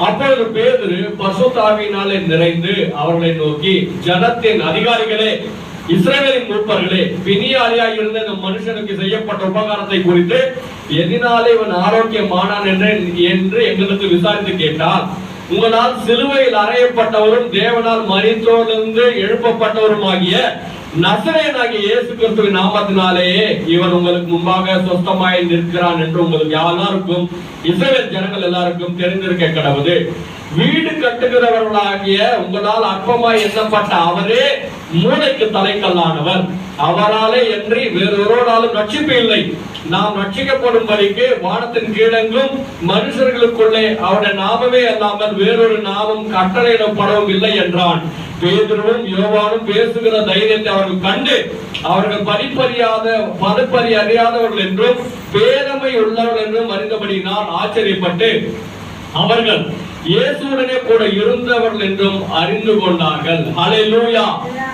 அப்பொழுது பேதுரு பசுத்தாவியினாலே நிறைந்து அவர்களை நோக்கி ஜனத்தின் அதிகாரிகளே இஸ்ரேலின் மூப்பர்களே பிணியாளியாய் இருந்த இந்த மனுஷனுக்கு செய்யப்பட்ட உபகாரத்தை குறித்து எதினாலே இவன் ஆரோக்கியமானான் என்று என்று எங்களுக்கு விசாரித்து கேட்டால் உங்களால் சிலுவையில் அறையப்பட்டவரும் தேவனால் மரித்தோரிலிருந்து எழுப்பப்பட்டவருமாகிய நசரேனாகிய இயேசு கிறிஸ்துவின் நாமத்தினாலேயே இவன் உங்களுக்கு முன்பாக சொஸ்தமாய் நிற்கிறான் என்று உங்களுக்கு எல்லாருக்கும் இஸ்ரவேல் ஜனங்கள் எல்லாருக்கும் தெரிந்திருக்க கடவுது வீடு கட்டுகிறவர்களாகிய உங்களால் அற்பமாய் எண்ணப்பட்ட அவரே மூளைக்கு தலைக்கல்லானவர். அவராலே என்று வேறொருவராலும் ரட்சிப்பு இல்லை. நாம் ரட்சிக்கப்படும்படிக்கு வானத்தின் கீழெங்கும் மனுஷர்களுக்குள்ளே அவருடைய நாமமே அல்லாமல் வேறொரு நாமம் கட்டளையிடப்படவும் இல்லை என்றான். பேதரும் யோவானும் பேசுகிற தைரியத்தை அவர்கள் கண்டு அவர்கள் படிப்பறியாத படுப்பறி அறியாதவர்கள் என்றும் பேதமை உள்ளவர்கள் என்றும் அறிந்தபடியினால் ஆச்சரியப்பட்டு அவர்கள் இயேசுடனே கூட இருந்தவர்கள் என்றும் அறிந்து கொண்டார்கள். ஹalleluya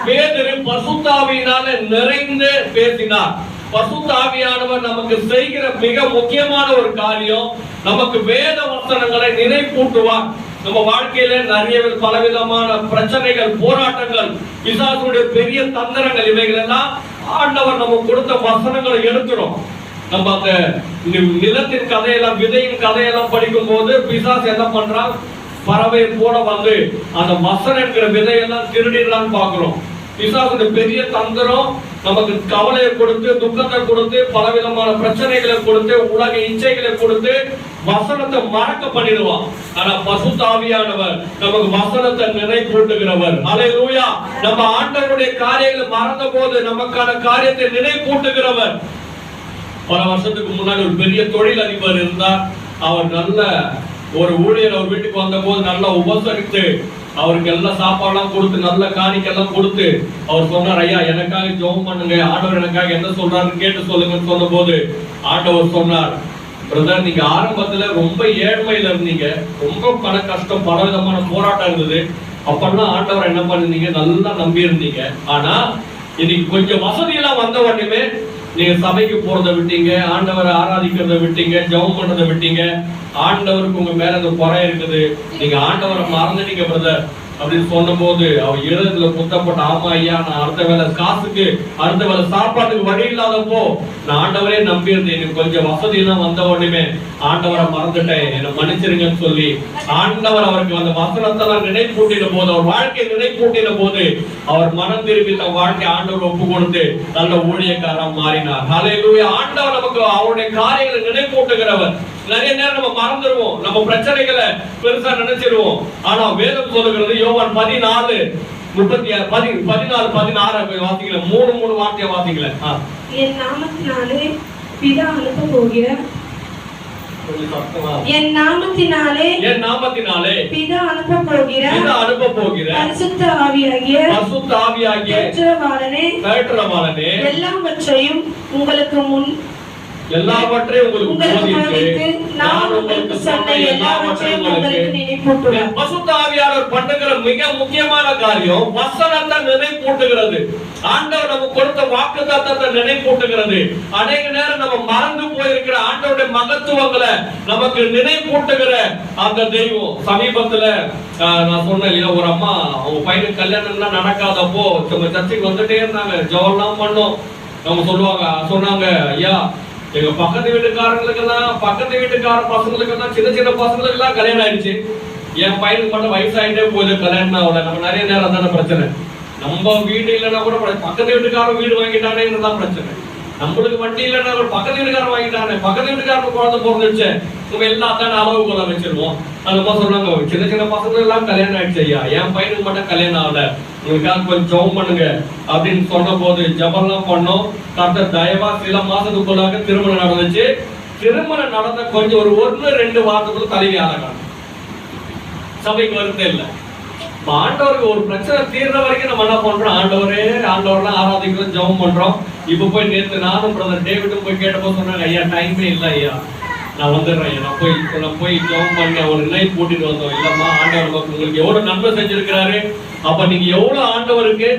பேதரும் பசுத்தாவியினால நிறைந்து பேசினார். பசுத்தாவியானவர் நமக்கு செய்கிற மிக முக்கியமான ஒரு காரியம் நமக்கு வேத வசனங்களை நினைப்பூட்டுவார். நம்ம வாழ்க்கையில நிறைய பலவிதமான பிரச்சனைகள் போராட்டங்கள் பிசாசுடைய பெரிய தந்திரங்கள் இவைகள் எல்லாம் ஆண்டவர் நம்ம கொடுத்த வசனங்களை எடுக்கிறோம். நம்ம அந்த நிலத்தின் கதையெல்லாம் விதையின் கதையெல்லாம் படிக்கும் போது பிசாசு என்ன பண்றான்? பறவை போட வந்து அந்த மசன் என்கிற விதையெல்லாம் திருடிடலான்னு பாக்குறோம் பிசாசுடைய பெரிய தந்திரம் நமக்கு கவலையை கொடுத்து துக்கத்தை கொடுத்து பலவிதமான பிரச்சனைகளை கொடுத்து உலக இச்சைகளை கொடுத்து வசனத்தை மறக்க பண்ணிடுவான். ஆனா பசு தாவியானவர் நமக்கு வசனத்தை நினைப்பூட்டுகிறவர். ஹalleluya நம்ம ஆண்டவருடைய காரியங்களை மறந்த போது நமக்கான காரியத்தை நினைப்பூட்டுகிறவர். பல வருஷத்துக்கு முன்னாடி ஒரு பெரிய தொழில் அதிபர் இருந்தார். அவர் நல்ல ஒரு ஊழியர் அவர் வீட்டுக்கு வந்தபோது நல்லா உபசரித்து அவருக்கு எல்லாம் சாப்பாடுலாம் கொடுத்து நல்ல காணிக்கெல்லாம் கொடுத்து அவர் சொன்னார் ஐயா எனக்காக ஜோம் பண்ணுங்க ஆண்டவர் எனக்காக என்ன சொல்றாருன்னு கேட்டு சொல்லுங்கன்னு சொன்னபோது ஆண்டவர் சொன்னார் பிரதர் நீங்க ஆரம்பத்துல ரொம்ப ஏழ்மையில இருந்தீங்க ரொம்ப பண கஷ்டம் பல விதமான போராட்டம் இருந்தது. அப்பெல்லாம் ஆண்டவர் என்ன பண்ணிருந்தீங்க? நல்லா நம்பி இருந்தீங்க ஆனா இன்னைக்கு கொஞ்சம் வசதி எல்லாம் வந்த உடனே நீங்க சபைக்கு போறதை விட்டீங்க ஆண்டவரை ஆராதிக்கிறத விட்டீங்க ஜெபம் பண்றதை விட்டீங்க ஆண்டவருக்கு உங்க மேல அந்த குறை இருக்குது. நீங்க ஆண்டவரை மறந்துட்டீங்க பிரதர் அப்படின்னு சொன்னபோது அவர் இருதயத்துல குத்தப்பட்ட ஆமா ஐயா நான் அடுத்த வேலை காசுக்கு அடுத்த வேலை சாப்பாட்டுக்கு வழி இல்லாதப்போ நான் ஆண்டவரே நம்பி இருந்தேன் எனக்கு கொஞ்சம் வசதி எல்லாம் வந்த உடனே ஆண்டவரை மறந்துட்டேன். என்னை மன்னிச்சிருங்கன்னு சொல்லி ஆண்டவர் அவருக்கு அந்த வசனத்தெல்லாம் நினைப்பூட்டின போது அவர் வாழ்க்கையை நினைப்பூட்டின போது அவர் மனம் திரும்பி தன் வாழ்க்கை ஆண்டவர் ஒப்பு கொடுத்து நல்ல ஊழியக்காரன் மாறினார். ஹalleluya ஆண்டவர் நமக்கு அவருடைய காரியங்களை நினைப்பூட்டுகிறவர். நிறைய நேரம் நம்ம மறந்துடுவோம் நம்ம பிரச்சனைகளை பெருசா நினைச்சிருவோம். ஆனா வேதம் சொல்லுகிறது யோவான் பதினாலு முப்பத்தி ஆறு பதி பதினாலு பதினாறு வாசிக்கல. மூணு மூணு வார்த்தையை வாசிக்கல. என் நாமத்தினாலே பிதா அனுப்ப போகிற. என் நாமத்தினாலே என் நாமத்தினாலே பிதா அனுப்ப போகிற இதை அனுப்ப போகிற பரிசுத்த ஆவியாகிய பசுத்த ஆவியாகிய பெற்றவாளனே பேட்டரமானே எல்லாவற்றையும் உங்களுக்கு முன் எல்லாவற்றையும் உங்களுக்கு போதித்து நான் உங்களுக்கு சொன்ன எல்லாவற்றையும் உங்களுக்கு பசுத்த ஆவியாளர் பண்ணுகிற மிக முக்கியமான காரியம் வசனத்தை நினைப்பூட்டுகிறது. ஆண்டவர் நமக்கு கொடுத்த வாக்கு தத்தத்தை நினைப்பூட்டுகிறது. அநேக நேரம் நம்ம மறந்து போயிருக்கிற ஆண்டவருடைய மகத்துவங்களை நமக்கு நினைப்பூட்டுகிற அந்த தெய்வம். சமீபத்துல ஆஹ், நான் சொன்னேன் இல்லையா ஒரு அம்மா அவங்க பையனுக்கு கல்யாணம்லாம் நடக்காதப்போ நம்ம சர்ச்சைக்கு வந்துட்டே இருந்தாங்க. ஜெபம்லாம் பண்ணோம். நம்ம சொல்லுவாங்க சொன்னாங்க ஐயா எங்க பக்கத்து வீட்டுக்காரங்களுக்கெல்லாம் பக்கத்து வீட்டுக்கார பசங்களுக்கெல்லாம் சின்ன சின்ன பசங்களுக்கெல்லாம் கல்யாணம் ஆயிடுச்சு. என் பையனுக்கு மட்டும் வயசாயிட்டே போகுது கல்யாணம் ஆகல. நம்ம நிறைய நேரம் தானே பிரச்சனை. நம்ம வீடு இல்லைன்னா கூட பக்கத்து வீட்டுக்காரன் வீடு வாங்கிட்டானேன்னு தான் பிரச்சனை. நம்மளுக்கு வண்டி இல்லைன்னா பக்கத்து வீட்டுக்காரன் வாங்கிட்டானே. பக்கத்து வீட்டுக்காரன் குழந்தை பிறந்துச்சு நம்ம எல்லாம் தானே அளவுக்குள்ள வச்சிருவோம். அந்த மாதிரி சொன்னாங்க சின்ன சின்ன பசங்க எல்லாம் கல்யாணம் ஆயிடுச்சு ஐயா. என் பையனுக்கு மட்டும் கல்யாணம் ஆகல. உங்களுக்காக கொஞ்சம் ஜெபம் பண்ணுங்க அப்படின்னு சொன்ன போது ஜபம்லாம் பண்ணோம். கர்த்தர் தயவா சில மாசத்துக்குள்ளாக திருமணம் நடந்துச்சு. திருமணம் நடந்த கொஞ்சம் ஒரு ஒன்று ரெண்டு வாரத்துக்குள்ள தலைவி ஆகிறாங்க சபைக்கு வருத்தம் இல்லை. இப்ப ஆண்டவருக்கு ஒரு பிரச்சனை தீர்ற வரைக்கும் நம்ம என்ன பண்றோம்? ஆண்டவரே ஆண்டவர்லாம் ஆராதிக்கிறோம் ஜெபம் பண்றோம். இப்ப போய் நேத்து நானும் பிரதர் டேவிடும் போய் கேட்டப்போ சொன்னாங்க ஐயா டைமே இல்லை ஐயா. நான் வந்துடுறேன் ஐயா. நான் போய் நான் போய் ஜெபம் பண்ணி ஒரு நைட் கூட்டிட்டு வந்தோம். இல்லம்மா ஆண்டவர் உங்களுக்கு எவ்வளவு நன்மை செஞ்சிருக்கிறாரு? அப்ப நீங்க எவ்வளவு ஆண்டவருக்கு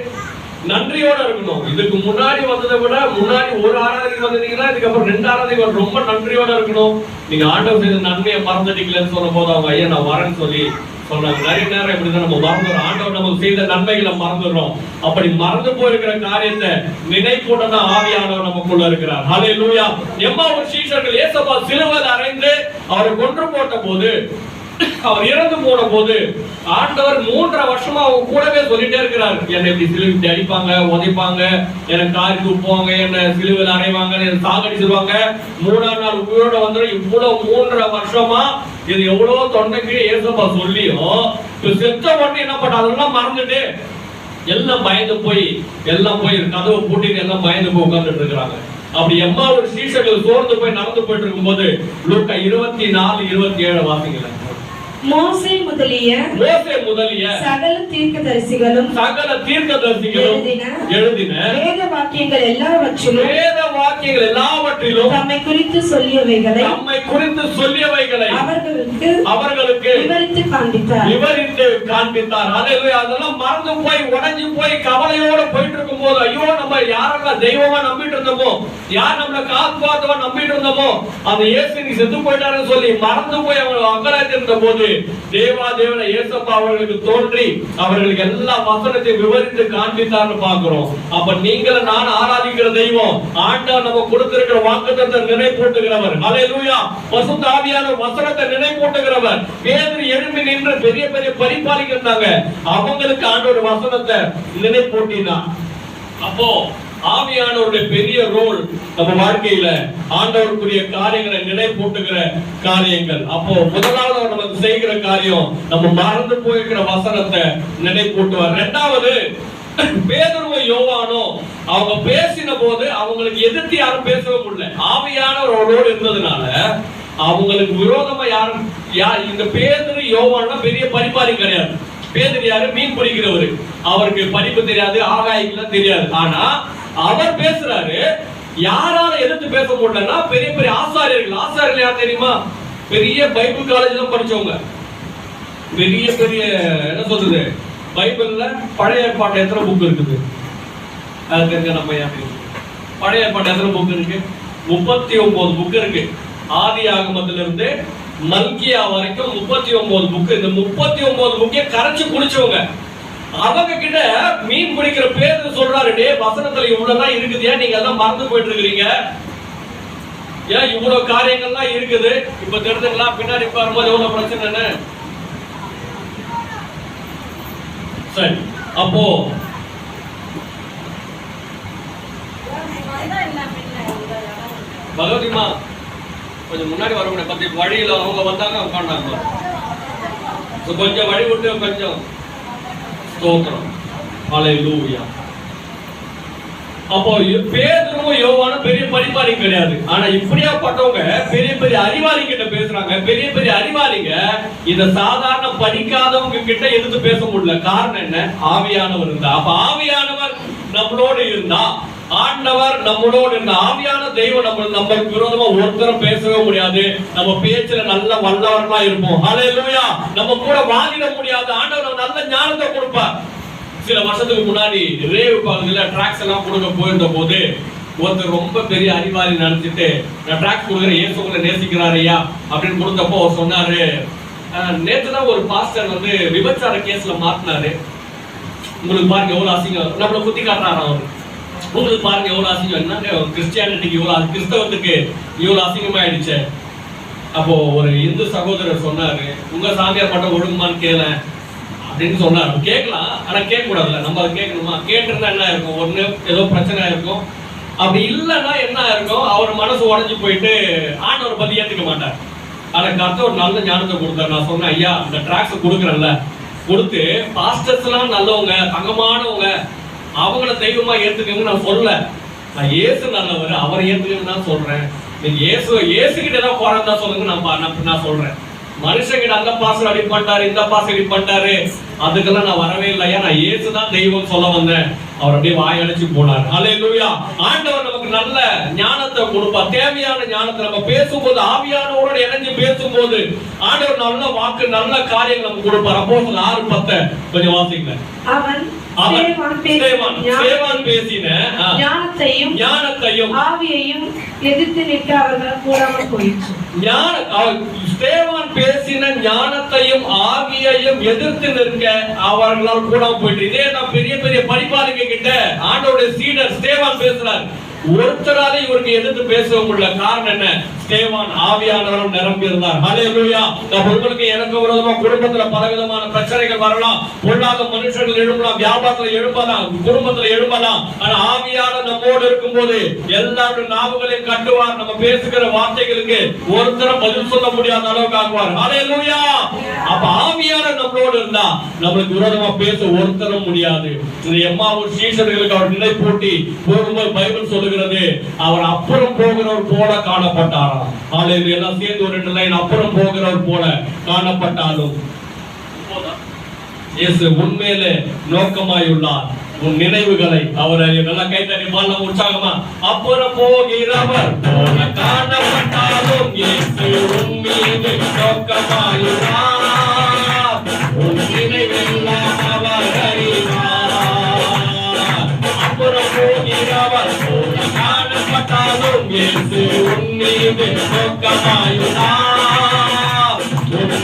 நன்றியோட இருக்கணும். இதுக்கு முன்னாடி வந்ததை விட முன்னாடி ஒரு ஆராதனைக்கு வந்தீங்கன்னா இதுக்கப்புறம் ரெண்டு ஆராதனைக்கு ரொம்ப நன்றியோட இருக்கணும். நீங்க ஆண்டவர் செய்த நன்மையை மறந்துட்டீங்களேன்னு சொன்ன போது அவங்க ஐயா நான் வரேன்னு சொல்லி சொன்னாங்க நிறைய நேரம் இப்படிதான் நம்ம மறந்துடும் ஆண்டவர் நமக்கு செய்த நன்மைகளை மறந்துடுறோம். அப்படி மறந்து போயிருக்கிற காரியத்தை நினைப்போட தான் ஆவியானவர் நமக்குள்ள இருக்கிறார். ஹலே லூயா எம்மா ஒரு சீஷர்கள் ஏசப்பா சிலுவையில் அறைந்து அவரை கொன்று போட்ட போது அவர் இறந்து போன போது ஆண்டவர் மூன்றரை வருஷமா அவங்க கூடவே சொல்லிட்டே இருக்கிறார். என்னை இப்படி சிலுவை அடிப்பாங்க உதைப்பாங்க என்னை காரி துப்புவாங்க என்னை சிலுவையில் அடைவாங்க என்னை சாகடிச்சிருவாங்க. மூணாம் நாள் உயிரோட வந்துடும் இவ்வளவு மூன்றரை வருஷமா இது எவ்வளவு தொண்டைக்கு ஏசப்பா சொல்லியும் செத்த உடனே என்ன பண்ண அதெல்லாம் மறந்துட்டு எல்லாம் பயந்து போய் எல்லாம் போய் கதவை பூட்டிட்டு எல்லாம் பயந்து போய் உட்கார்ந்துட்டு இருக்கிறாங்க. அப்படி எம்மா ஒரு சீசர்கள் சோர்ந்து போய் நடந்து போயிட்டு இருக்கும்போது லூக்கா இருபத்தி நாலு இருபத்தி ஏழு வாசிங்களேன். மோசே முதலிய மோசே முதலிய சகல தீர்க்கதரிசிகளும் சகல தீர்க்கதரிசிகளும் எழுதின வேத வாக்கியங்கள் எல்லாவற்றிலும் வேத வாக்கியங்கள் எல்லாவற்றிலும் தம்மை குறித்து சொல்லியவைகளை நம்மை குறித்து சொல்லியவைகளை அவர்களுக்கு அவர்களுக்கு விவரித்து காண்பித்தார். விவரித்து காண்பித்தார். ஹalleluya. அதெல்லாம் மறந்து போய் உடைஞ்சு போய் கவலையோட போயிட்டு இருக்கும்போது ஐயோ நம்ம யாரெல்லாம் தெய்வமா நம்பிட்டு இருந்தோமோ? யார் நம்மள காப்பாத்தவா நம்பிட்டு இருந்தோமோ? அந்த இயேசு நீ செத்து போயிட்டாருன்னு சொல்லி மறந்து போய் அவங்க அங்கலாய்த்து இருந்த போது தேவா தேவன இயேசப்பா அவர்களுக்கு தோன்றி அவர்களுக்கு எல்லா வசனத்தை விவரித்து காண்பித்தார்னு பாக்குறோம் அப்ப நீங்கள நான் ஆராதிக்கிற தெய்வம் ஆண்டவர் நம்ம கொடுத்திருக்கிற வாக்குத்தத்தை நினைப்பூட்டுகிறவர். ஹalleluya. பசுத்த ஆவியான வசனத்தை நினைப்பூட்டுகிறவர். பேதுரு எழும்பி நின்று பெரிய பெரிய பரிபாலிக்கிறாங்க அவங்களுக்கு ஆண்டோட வசனத்தை நினைப்பூட்டினார். அப்போ ஆவியானவருடைய பெரிய ரோல் நம்ம வாழ்க்கையில ஆண்டவருக்குரிய காரியங்களை நினைப்பூட்டுகிற காரியங்கள். அப்போ முதலாவது அவர் நமக்கு செய்கிற காரியம் நம்ம மறந்து போயிருக்கிற வசனத்தை நினைப்பூட்டுவார். ரெண்டாவது பேதுருவும் யோவானோ அவங்க பேசின போது அவங்களுக்கு எதிர்த்து யாரும் பேசவே முடியல. ஆவியானவரோடு இருந்ததுனால அவங்களுக்கு விரோதமா யாரும் யார் இந்த பேதுரு யோவான்னா பெரிய பரிபாரி கிடையாது. பேதர் யாரு? மீன் பிடிக்கிறவரு. அவருக்கு படிப்பு தெரியாது ஆகாயங்கள்லாம் தெரியாது. ஆனா அவர் பேசுறாரு. யாரால எதிர்த்து பேச முடியலன்னா பெரிய பெரிய ஆசாரியர்கள். ஆசாரியர்கள் யார் தெரியுமா? பெரிய பைபிள் காலேஜ்ல படிச்சவங்க. பெரிய பெரிய என்ன சொல்றது? பைபிள்ல பழைய ஏற்பாட்டு எத்தனை புக் இருக்குது? அது தெரிஞ்ச நம்ம ஏன் பழைய ஏற்பாட்டு எத்தனை புக் இருக்கு? முப்பத்தி ஒன்பது புக் இருக்கு. ஆதி ஆகமத்துல இருந்து மல்கியா வரைக்கும் முப்பத்தி ஒன்பது புக் இந்த முப்பத்தி ஒன்பது புக்கே கரைச்சு குடிச்சவங்க அவங்க கிட்ட மீன் பிடிக்கிற பேர் சொல்றாரு. டே வசனத்துல இவ்வளவுதான் இருக்குது ஏன் நீங்க எல்லாம் மறந்து போயிட்டு இருக்கிறீங்க ஏன் இவ்வளவு காரியங்கள்லாம் இருக்குது? இப்ப தெரிஞ்சுக்கலாம். பின்னாடி பாரும்போது எவ்வளவு பிரச்சனைன்னு சரி அப்போ பகவதிமா கொஞ்சம் முன்னாடி வர முடியும் பத்தி வழியில அவங்க வந்தாங்க உட்காண்டாங்க கொஞ்சம் வழி விட்டு கொஞ்சம் ஸ்தோத்திரம். அலையூயா அப்போ பேதுருவும் பெரிய படிப்பாளி கிடையாது. ஆனா இப்படியாப்பட்டவங்க பெரிய பெரிய அறிவாளி கிட்ட பேசுறாங்க. பெரிய பெரிய அறிவாளிங்க இத சாதாரண படிக்காதவங்க கிட்ட எதிர்த்து பேச முடியல. காரணம் என்ன? ஆவியானவர் இருந்தா. அப்ப ஆவியானவர் நம்மளோடு இருந்தா. ஆண்டவர் நம்மளோடு இருந்த. ஆவியான தெய்வம் நம்ம நம்மளுக்கு விரோதமா ஒருத்தரும் பேசவே முடியாது. நம்ம பேச்சுல நல்ல வல்லவர்களா இருப்போம். ஹalleluya. நம்ம கூட வாதிட முடியாது. ஞானத்தை கொடுப்பார் சில வருஷத்துக்கு முன்னாடி ரேவு பகுதியில் ட்ராக்ஸ் எல்லாம் கொடுக்க போயிருந்த போது ஒருத்தர் ரொம்ப பெரிய அறிவாளி நினைச்சிட்டு நான் ட்ராக்ஸ் கொடுக்குறேன் ஏசு உங்களை நேசிக்கிறார் ஐயா அப்படின்னு கொடுத்தப்போ அவர் சொன்னாரு. நேற்று தான் ஒரு பாஸ்டர் வந்து விபச்சார கேஸ்ல மாட்டினாரு. உங்களுக்கு பாருங்க எவ்வளோ அசிங்கம். நம்மள குத்தி காட்டுறாரு அவர்? உங்களுக்கு பாருங்க எவ்வளோ அசிங்கம். என்னங்க கிறிஸ்டியானிட்டிக்கு இவ்வளோ கிறிஸ்தவத்துக்கு இவ்வளோ அசிங்கமாயிடுச்சு. அப்போ ஒரு இந்து சகோதரர் சொன்னாரு உங்க சாமியார் மட்டும் ஒழுங்குமான்னு கேளேன். அப்படின்னு சொன்னார். கேட்கலாம். ஆனால் கேட்கக்கூடாதுல்ல. நம்ம அதை கேட்கணுமா? கேட்டிருந்தா என்ன இருக்கும்? ஒன்று ஏதோ பிரச்சனை இருக்கும். அப்படி இல்லைன்னா என்ன இருக்கும்? அவர் மனசு உடஞ்சி போயிட்டு ஆண்டவர் பற்றி ஏற்றுக்க மாட்டார். ஆனால் கர்த்தர் ஒரு நல்ல ஞானத்தை கொடுத்தார். நான் சொன்னேன் ஐயா இந்த ட்ராக்ஸை கொடுக்குறேன்ல. கொடுத்து பாஸ்டர்ஸ்லாம் நல்லவங்க தங்கமானவங்க அவங்கள தெய்வமாக ஏற்றுக்கங்க நான் சொல்லல. நான் இயேசு நல்லவர். அவரை ஏற்றுக்கன்னு தான் சொல்கிறேன் நீங்கள் இயேசு இயேசு கிட்ட தான் போறதா சொல்லுங்க நான் நான் சொல்கிறேன் மனுஷங்கிட்ட அந்த பாசம் அடி பண்ணிட்டாரு இந்த பாசம் அடி பண்ணிட்டாரு அதுக்கெல்லாம் நான் வரவே இல்லையா நான் ஏசுதான் தான் தெய்வம் சொல்ல வந்தேன். அவர் அப்படியே வாயடைச்சு போனார். அல்லேலூயா ஆண்டவர் நமக்கு நல்ல ஞானத்தை கொடுப்பார் தேவையான ஞானத்தை நம்ம பேசும்போது ஆவியானவரோட இணைஞ்சு பேசும்போது ஆண்டவர் நல்ல வாக்கு நல்ல காரியங்கள் நமக்கு கொடுப்பார். அப்போ ஆறு பத்த கொஞ்சம் வாசிங்க பேசின ஆ, ஞானத்தையும் ஞானத்தையும் ஆவியையும் எதிர்த்து நிற்க அவர்கள் கூடாமல் ஸ்தேவான் பேசின ஞானத்தையும் ஆவியையும் எதிர்த்து நிற்க அவர்களால் கூட போயிட்டு இதே நான் பெரிய பெரிய படிப்பாளிங்க கிட்ட ஆண்டோட சீடர் ஸ்தேவான் பேசுறார். ஒருத்தராலே இவருக்கு எதிர்த்து பேசவும் முடியல. காரணம் என்ன? தேவான் ஆவியானவரும் நிரம்பி இருந்தார். ஹalleluya. நான் உங்களுக்கு எனக்கு விரோதமா குடும்பத்துல பலவிதமான பிரச்சனைகள் வரலாம். பொல்லாத மனுஷர்கள் எழும்பலாம். வியாபாரத்துல எழும்பலாம். குடும்பத்துல எழும்பலாம். ஆனா ஆவியான நம்மோடு இருக்கும்போது எல்லாருடைய நாவுகளையும் கட்டுவார். நம்ம பேசுகிற வார்த்தைகளுக்கு ஒருத்தரை பதில் சொல்ல முடியாத அளவுக்கு ஆக்குவார். ஹalleluya. அப்ப ஆவியான நம்மளோடு இருந்தா நம்மளுக்கு விரோதமா பேச ஒருத்தரும் முடியாது. இந்த எம்மாவூர் சீசர்களுக்கு அவர் நிலை போட்டி போகும்போது பைபிள் சொல்லுகிறது. அவர் அப்புறம் போகிறவர் போல காணப்பட்டாராம். ஹalleluya எல்லாம் சேர்ந்து ஒரு ரெண்டு லைன் அப்புறம் போகிறவர் போல காணப்பட்டாலும். இயேசு உண்மையிலே நோக்கமாயுள்ளார். உன் நினைவுகளை அவர் நல்லா கைத்தறி பாடலாம் உற்சாகமா. அப்புறம் போகிறவர் காணப்பட்டாலும் இயேசு உன் நோக்கமாயுள்ளார். காணப்பட்டாலும் இயேசு உன் மீது நோக்கமாயுள்ளார் உன்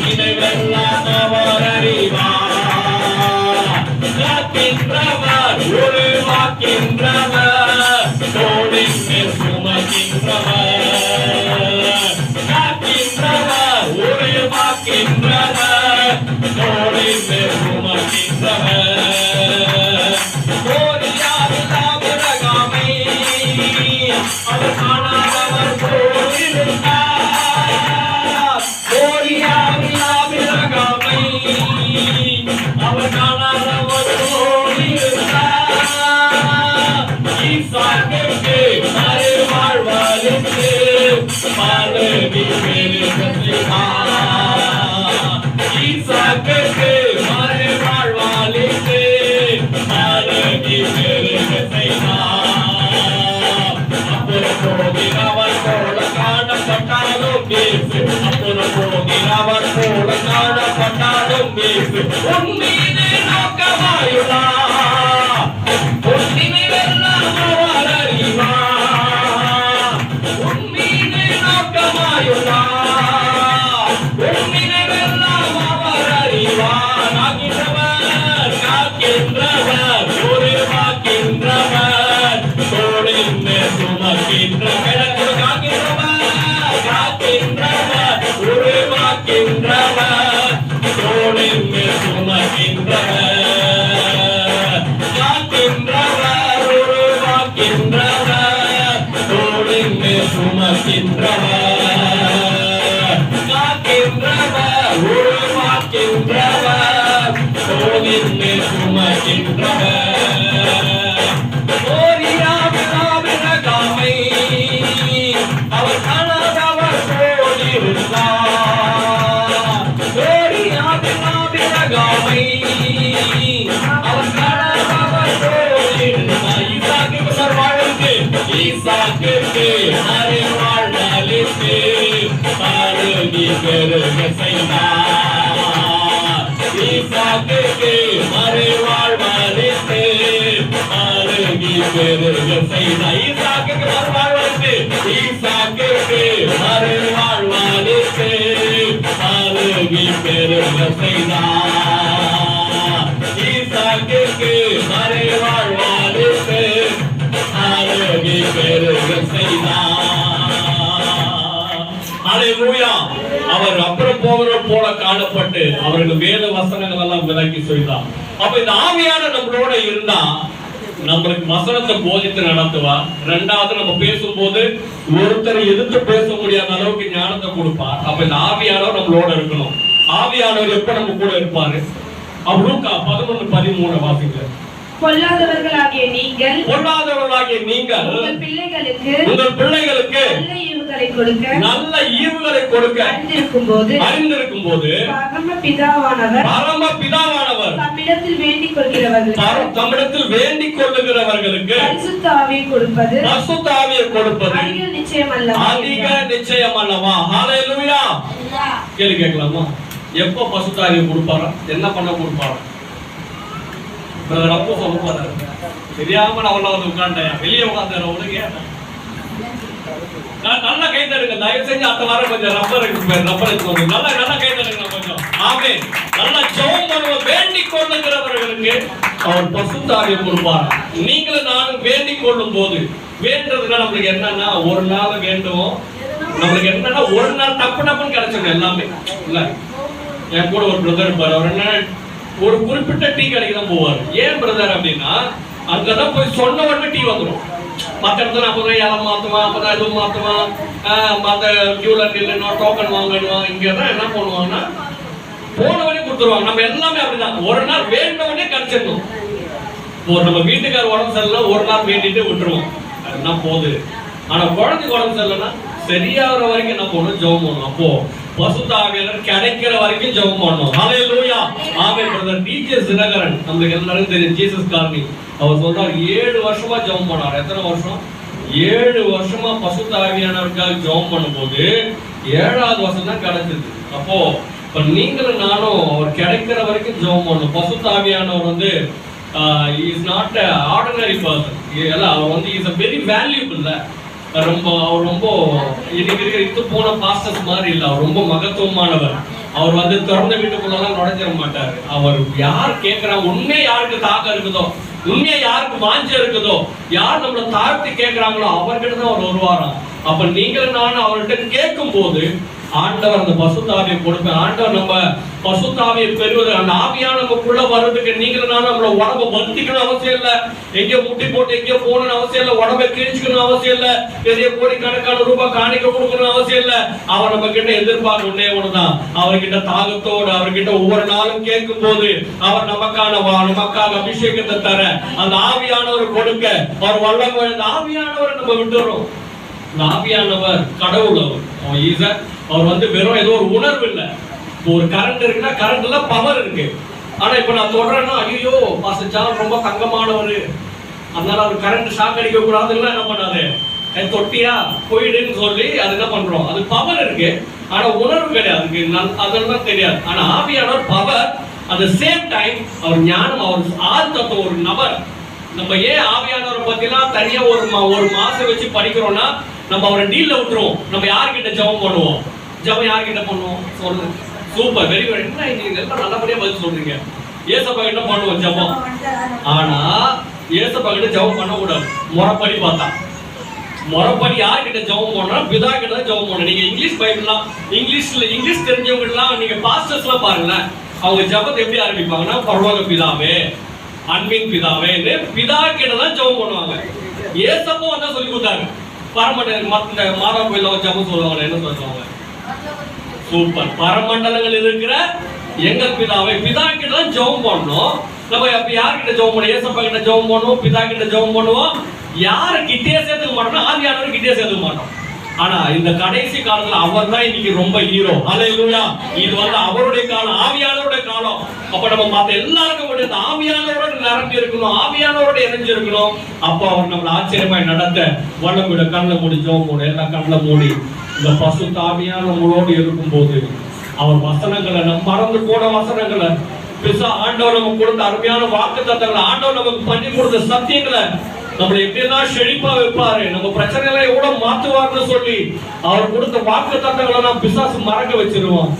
தோளின் மேல் சுமக்கின்றவர் ஓரியாவிலாவிலகாமை அவர் காணாதவர் போலிருந்தார் ஓரியாவிலாவிலகாமை அவர் காணாதவர் போலிருந்தார் ஈசாக்குக்கு சர்வாழ்வுக்கு ஈசாக்குக்கு அறிவாழ்வளித்து பருகி பெருக செய்தார் ஈசாக்குக்கு மறுவாழ்வளித்து அருகி பெருக செய்தார் ஈசாக்குக்கு மறுவாழ்வளித்து ஈசாக்குக்கு மறுவாழ்வளித்து அருகி பெருக செய்தார் ஈசாக்குக்கு மறுவாழ்வளித்து அவர் அப்புறம் போகிறவர் போல காணப்பட்டு அவருக்கு வேத வசனங்கள் எல்லாம் விலக்கி சொல்லிட்டார் அப்ப இந்த ஆவியான நம்மளோட இருந்தா நம்மளுக்கு வசனத்தை போதித்து நடத்துவா ரெண்டாவது நம்ம பேசும்போது ஒருத்தரை எதிர்த்து பேச முடியாத அளவுக்கு ஞானத்தை கொடுப்பார். அப்ப இந்த ஆவியானவர் நம்மளோட இருக்கணும். ஆவியானவர் எப்ப நம்ம கூட இருப்பாரு? அவருக்கா பதினொன்னு பதிமூணு வாசிங்க. பொல்லாதவர்களாகிய நீங்கள் பொல்லாதவர்களாகிய நீங்கள் உங்கள் பிள்ளைகளுக்கு உங்கள் பிள்ளைகளுக்கு நல்ல ஈவுகளை கொடுக்க நல்ல ஈவுகளை கொடுக்க அறிந்திருக்கும் போது அறிந்திருக்கும் போது பரம பிதாவானவர் பரம பிதாவானவர் தம்மிடத்தில் வேண்டிக் கொள்கிறவர்களுக்கு பர- தம்மிடத்தில் வேண்டிக் கொள்ளுகிறவர்களுக்கு பரிசுத்த ஆவியை கொடுப்பது பரிசுத்த ஆவியை கொடுப்பது அதிக நிச்சயம் அல்லவா? அதிக நிச்சயம் அல்லவா? ஹalleluya கேள்வி கேட்கலாமா? எப்போ பசுத்தாவியை கொடுப்பாரா? என்ன பண்ண கொடுப்பாரா? பிரதர் அப்போ சொல்ல தெரியாம நான் உள்ள வந்து உட்காந்துட்டேன் வெளியே உட்காந்து உனக்கு நான் நல்லா கை தருங்க தயவு செஞ்சு அடுத்த வாரம் கொஞ்சம் ரப்பர் ரப்பர் எடுத்துக்கோங்க நல்லா நல்லா கை தருங்க கொஞ்சம். ஆமே நல்லா ஜெபம் பண்ணுவ வேண்டிக் கொள்ளுகிறவர்களுக்கு அவர் பசுத்தாவியை கொடுப்பார். நீங்களும் நானும் வேண்டிக் கொள்ளும் போது வேண்டதுன்னா நம்மளுக்கு என்னன்னா ஒரு நாள் வேண்டுவோம். நம்மளுக்கு என்னன்னா ஒரு நாள் டப்பு டப்புன்னு கிடைச்சிடும் எல்லாமே. இல்ல? என் கூட ஒரு பிரதர் இருப்பார். அவர் என்ன ஒரு குறிப்பிட்ட டீ கடைக்கு தான் போவார். ஏன் பிரதர் அப்படின்னா அங்கதான் போய் சொன்ன உடனே டீ வந்துடும் மற்ற இடத்துல அப்போ தான் இலம் மாற்றுவான் அப்பதான் எதுவும் இதுவும் மாற்றுவான் மற்ற கியூல நில்லுனா டோக்கன் வாங்கணும் இங்கே தான் என்ன பண்ணுவாங்கன்னா போனவனே கொடுத்துருவாங்க. நம்ம எல்லாமே அப்படிதான். ஒரு நாள் வேண்டவனே கிடைச்சிடணும். ஒரு நம்ம வீட்டுக்கார் உடம்பு சரியில்லை ஒரு நாள் வேண்டிட்டு விட்டுருவோம். அதுதான் போகுது? ஆனால் குழந்தைக்கு உடம்பு சரியில்லைன்னா சரியாகிற வரைக்கும் என்ன பண்ணணும் ஜெபம் பண்ணணும். அப்போ பசுத்தாவியனர் கிடைக்கிற வரைக்கும் ஜெபம் பண்ணணும். ஹலே லூயா ஆமே பிரதர் டிஜே தினகரன் நம்மளுக்கு எல்லாருக்கும் தெரியும்? ஜீசஸ் கார்னி அவர் சொல்றார் ஏழு வருஷமா ஜெபம் பண்ணார். எத்தனை வருஷம்? ஏழு வருஷமா பசுத்தாவியானவருக்காக ஜெபம் பண்ணும்போது ஏழாவது வருஷம் தான் கிடைச்சது. அப்போ இப்போ நீங்களும் நானும் அவர் கிடைக்கிற வரைக்கும் ஜெபம் பண்ணணும். பசுத்தாவியானவர் வந்து இஸ் நாட் ஆர்டினரி பர்சன் எல்லாம் அவர் வந்து இஸ் அ வெரி வேல்யூபிள் ரொம்ப அவர் ரொம்ப இன்னைக்கு இருக்கிற போன பாஸ்டர்ஸ் மாதிரி இல்ல. அவர் ரொம்ப மகத்துவமானவர். அவர் வந்து திறந்த வீட்டுக்குள்ளெல்லாம் நுழைஞ்சிட மாட்டாரு. அவர் யார் கேட்கிறாங்க உண்மையை யாருக்கு தாக்கம் இருக்குதோ? உண்மையை யாருக்கு வாஞ்சம் இருக்குதோ? யார் நம்மள தாழ்த்தி கேட்கிறாங்களோ அவர்கிட்ட தான் அவர் வருவாராம். அப்ப நீங்கள் நான் அவர்கிட்ட கேட்கும் போது ஆண்டவர் அந்த பசுத்தாவியை கொடுப்பேன் ஆண்டவர் நம்ம பசுத்தாவியை பெறுவது அந்த ஆவியா நமக்குள்ள வர்றதுக்கு நீங்களும் நானும் நம்மள உடம்ப வருத்திக்கணும் அவசியம் இல்ல. எங்க முட்டி போட்டு எங்க போகணும்னு அவசியம் இல்ல. உடம்ப கிழிச்சுக்கணும் அவசியம் இல்ல. பெரிய கோடிக்கணக்கான ரூபாய் காணிக்க கொடுக்கணும் அவசியம் இல்ல. அவர் நம்ம கிட்ட எதிர்பார்க்க ஒன்னே ஒண்ணுதான். அவர்கிட்ட தாகத்தோடு அவர்கிட்ட ஒவ்வொரு நாளும் கேட்கும் போது அவர் நமக்கான நமக்காக அபிஷேகத்தை தர அந்த ஆவியானவர் கொடுக்க அவர் வல்லமை அந்த நம்ம விட்டுறோம். ஆவியானவர் கடவுள் அவர். அவர் வந்து வெறும் ஏதோ ஒரு உணர்வு இல்லை. ஒரு கரண்ட் இருக்குன்னா கரண்ட்ல பவர் இருக்கு. ஆனா இப்ப நான் தொடறேன்னா ஐயோ பாஸ்டர் ரொம்ப தங்கமானவர். அதனால அவர் கரண்ட் ஷாக் அடிக்க கூடாதுன்னா என்ன பண்ணாரு? ஏய், தொட்டியா போயிடுன்னு சொல்லி அது என்ன பண்றோம்? அது பவர் இருக்கு. ஆனா உணர்வு கிடையாது. நல்- அதெல்லாம் தெரியாது. ஆனா ஆவியானவர் பவர் அட் சேம் டைம் அவர் ஞானம் அவர் ஆள் ஒரு நபர். நம்ம ஏன் ஆவியானவரை பத்திலாம் தனியா ஒரு மா- ஒரு மாசம் வச்சு படிக்கிறோம்னா நம்ம அவரை டீல்ல விட்டுருவோம். நம்ம யார்கிட்ட ஜெபம் பண்ணுவோம்? ஜபம் யார்கிட்ட பண்ணுவோம்? சொல்லுங்க. சூப்பர் வெரி குட் என்ன நீங்க எல்லாம் நல்லபடியா பதில் சொல்றீங்க. ஏசப்பா கிட்ட பண்ணுவோம் ஜெபம். ஆனா ஏசப்பா கிட்ட ஜெபம் பண்ண கூடாது முறைப்படி பார்த்தா. முறைப்படி யார்கிட்ட ஜெபம் பண்ணா பிதா கிட்ட தான் ஜெபம் பண்ணணும். நீங்க இங்கிலீஷ் பைபிள்லாம் இங்கிலீஷ்ல இங்கிலீஷ் தெரிஞ்சவங்க எல்லாம் நீங்க பாஸ்டர்ஸ்லாம் பாருங்களேன். அவங்க ஜபத்தை எப்படி ஆரம்பிப்பாங்கன்னா பரலோக பிதாவே அன்பின் பிதாவேன்னு பிதா கிட்ட தான் ஜெபம் பண்ணுவாங்க. ஏசப்பா வந்தா சொல்லி கொடுத்தாரு. பரமண்டல மத்த மாதா கோயில ஜபம் சொல்லுவாங்க என்ன சொல்லுவாங்க? சூப்பர். பரமண்டலங்கள் இருக்கிற எங்க பிதாவை பிதா கிட்ட தான் ஜெபம் பண்ணோம் நம்ம அப்ப யார்கிட்ட ஜெபம் பண்ணுவோம்? ஏசப்பா கிட்ட ஜெபம் பண்ணுவோம் பிதா கிட்ட ஜெபம் பண்ணுவோம். யாரு கிட்டே சேர்த்துக்க மாட்டோம் ஆவியானவர் கிட்டே சேர்த்துக்க மாட்டோம். ஆனா இந்த கடைசி காலத்துல அவர் தான் இன்னைக்கு ரொம்ப ஹீரோ ஹalleluya இது வந்து அவருடைய காலம் ஆவியானவருடைய காலம். அப்ப நம்ம மத்த எல்லாருக்கும் விட இந்த ஆவியானவரோட நிரம்பி இருக்கணும் ஆவியானவரோட இணைஞ்சு இருக்கணும். அப்போ அவர் நம்மளை ஆச்சரியமாய் நடத்த வண்ணம் விட கண்ணில் மூடி ஜோம் மூடு எல்லாம் கண்ணில் மூடி. இந்த பசு தாவியான நம்மளோடு இருக்கும்போது அவர் வசனங்களை நம்ம மறந்து போன வசனங்களை பெருசா ஆண்டவர் நமக்கு கொடுத்த அருமையான வாக்கு தத்தங்களை ஆண்டவர் நமக்கு பண்ணி கொடுத்த சத்தியங்களை நம்மளை எப்படியெல்லாம் செழிப்பா வைப்பாரு? நம்ம பிரச்சனைகளை எவ்வளவு மாத்துவார்னு சொல்லி அவர் கொடுத்த வாக்கு தத்தங்களை நாம் பிசாசு மறக்க வச்சிருவோம்.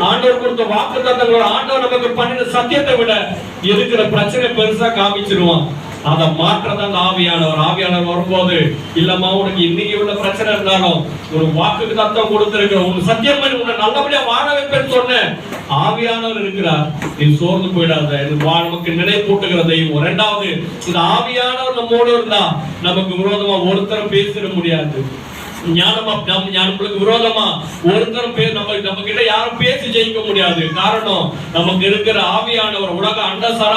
ஆண்டவர் கொடுத்த வாக்கு தத்தங்களை ஆண்டவர் நமக்கு பண்ணின சத்தியத்தை விட இருக்கிற பிரச்சனை பெருசா காமிச்சிருவான் அதை மாற்றதான் ஆவியானவர். ஆவியானவர் வரும்போது இல்லம்மா உனக்கு இன்னைக்கு உள்ள பிரச்சனை இருந்தாலும் ஒரு வாக்குக்கு தத்தம் கொடுத்திருக்கிற உன் சத்தியம் பண்ணி உன்னை நல்லபடியா வாழ வைப்பேன்னு சொன்னேன். ஆவியானவர் இருக்கிறார். நீ சோர்ந்து போயிடாத. இது வா- நமக்கு நினைப்பூட்டுகிற தெய்வம். ரெண்டாவது இந்த ஆவியானவர் நம்மோடு இருந்தா நமக்கு விரோதமா ஒருத்தரும் பேசிட முடியாது. ஞானமா நம்ம நம்மளுக்கு விரோதமா ஒருத்தரும் பேர் நம்ம நம்ம கிட்ட யாரும் பேசி ஜெயிக்க முடியாது. காரணம் நமக்கு இருக்கிற ஆவியானவர் உலக அண்டசரா